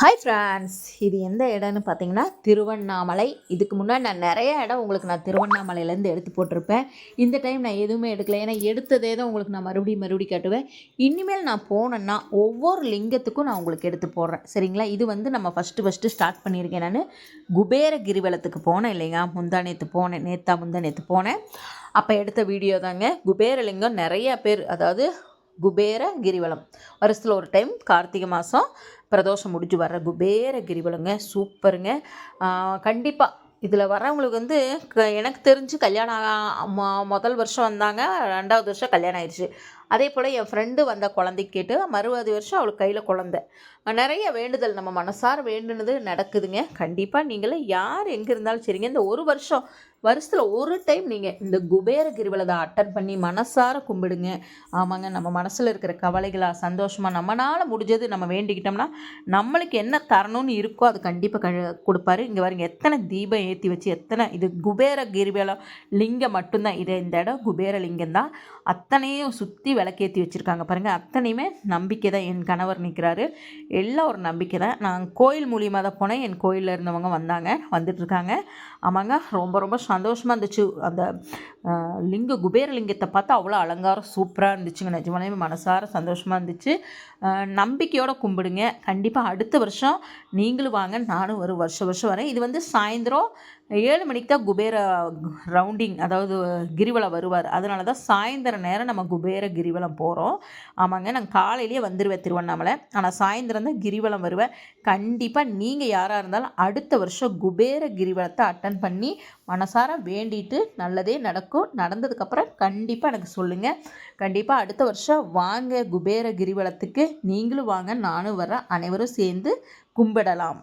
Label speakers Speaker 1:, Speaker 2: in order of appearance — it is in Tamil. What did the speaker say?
Speaker 1: ஹாய் ஃப்ரான்ஸ் இது எந்த இடம்னு பார்த்தீங்கன்னா திருவண்ணாமலை. இதுக்கு முன்னாடி நான் நிறைய இடம் உங்களுக்கு நான் திருவண்ணாமலையிலேருந்து எடுத்து போட்டிருப்பேன். இந்த டைம் நான் எதுவுமே எடுக்கல. ஏன்னா எடுத்ததே தான் உங்களுக்கு நான் மறுபடியும் மறுபடியும் காட்டுவேன். இனிமேல் நான் போனேன்னா ஒவ்வொரு லிங்கத்துக்கும் நான் உங்களுக்கு எடுத்து போடுறேன். சரிங்களா? இது வந்து நம்ம ஃபஸ்ட்டு ஃபஸ்ட்டு ஸ்டார்ட் பண்ணியிருக்கேன் நான். குபேர கிரிவலத்துக்கு போனேன் இல்லைங்க முந்தா நேற்று போனேன். நேத்தா முந்தா நேற்று போனேன். அப்போ எடுத்த வீடியோ தாங்க. குபேரலிங்கம் நிறைய பேர் அதாவது குபேர கிரிவலம். வருஷத்தில் ஒரு டைம் கார்த்திகை மாதம் பிரதோஷம் முடிஞ்சு வர்ற குபேர கிரிவலங்க. சூப்பருங்க. கண்டிப்பாக இதில் வரவங்களுக்கு வந்து க எனக்கு தெரிஞ்சு கல்யாணம் மொ- முதல் வருஷம் வந்தாங்க. ரெண்டாவது வருஷம் கல்யாணம் ஆயிடுச்சு அதே போல் என் ஃப்ரெண்டு வந்த குழந்தைக்கு கேட்டு மறுபது வருஷம் அவளுக்கு கையில் குழந்தை. நிறைய வேண்டுதல் நம்ம மனசார வேண்டுனது நடக்குதுங்க. கண்டிப்பாக நீங்களும் யார் எங்கே இருந்தாலும் சரிங்க. இந்த ஒரு வருஷம் வருஷத்தில் ஒரு டைம் நீங்கள் இந்த குபேர கிரிவலதை அட்டன் பண்ணி மனசார கும்பிடுங்க. ஆமாங்க நம்ம மனசில் இருக்கிற கவலைகளாக சந்தோஷமாக நம்மளால் முடிஞ்சது நம்ம வேண்டிக்கிட்டோம்னா நம்மளுக்கு என்ன தரணும்னு இருக்கோ அது கண்டிப்பாக க கொடுப்பாரு. இங்கே பாருங்க எத்தனை தீபம் ஏற்றி வச்சு எத்தனை இது குபேர கிரிவலம் லிங்கம் மட்டும்தான். இது இந்த இடம் குபேர லிங்கம் தான் அத்தனையும் சுற்றி விளக்கேற்றி வச்சுருக்காங்க பாருங்கள் அத்தனையுமே நம்பிக்கை தான் என் கணவர் நிற்கிறாரு எல்லாம் ஒரு நம்பிக்கை தான். நான் கோயில் மூலியமாக தான் போனேன். என் கோயிலில் இருந்தவங்க வந்தாங்க வந்துட்டுருக்காங்க ஆமாங்க ரொம்ப ரொம்ப சந்தோஷமாக இருந்துச்சு. அந்த லிங்க குபேர லிங்கத்தை பார்த்தா அவ்வளோ அலங்காரம் சூப்பராக இருந்துச்சுங்க. நிஜமாலே மனசார சந்தோஷமாக இருந்துச்சு. நம்பிக்கையோடு கும்பிடுங்க. கண்டிப்பாக அடுத்த வருஷம் நீங்களும் வாங்க. நானும் ஒரு வருஷம் வருஷம் வரேன். இது வந்து சாயந்தரம் ஏழு மணிக்கு தான் குபேர ரவுண்டிங் அதாவது கிரிவலம் வருவார். அதனால தான் சாயந்தர நேரம் நம்ம குபேர கிரிவலம் போகிறோம் ஆமாங்க நான் காலையிலேயே வந்துடுவேன் திருவண்ணாமலை. ஆனால் சாயந்தரம் தான் கிரிவலம் வருவேன். கண்டிப்பாக நீங்கள் யாராக இருந்தாலும் அடுத்த வருஷம் குபேர கிரிவலத்தை அட்டன் பண்ணி மனசார வேண்டிட்டு நல்லதே நடக்கும். நடந்ததுக்கப்புறம் கண்டிப்பாக எனக்கு சொல்லுங்கள் கண்டிப்பாக அடுத்த வருஷம் வாங்க குபேர கிரிவலத்துக்கு. நீங்களும் வாங்க நானும் வர அனைவரும் சேர்ந்து கும்பிடலாம்.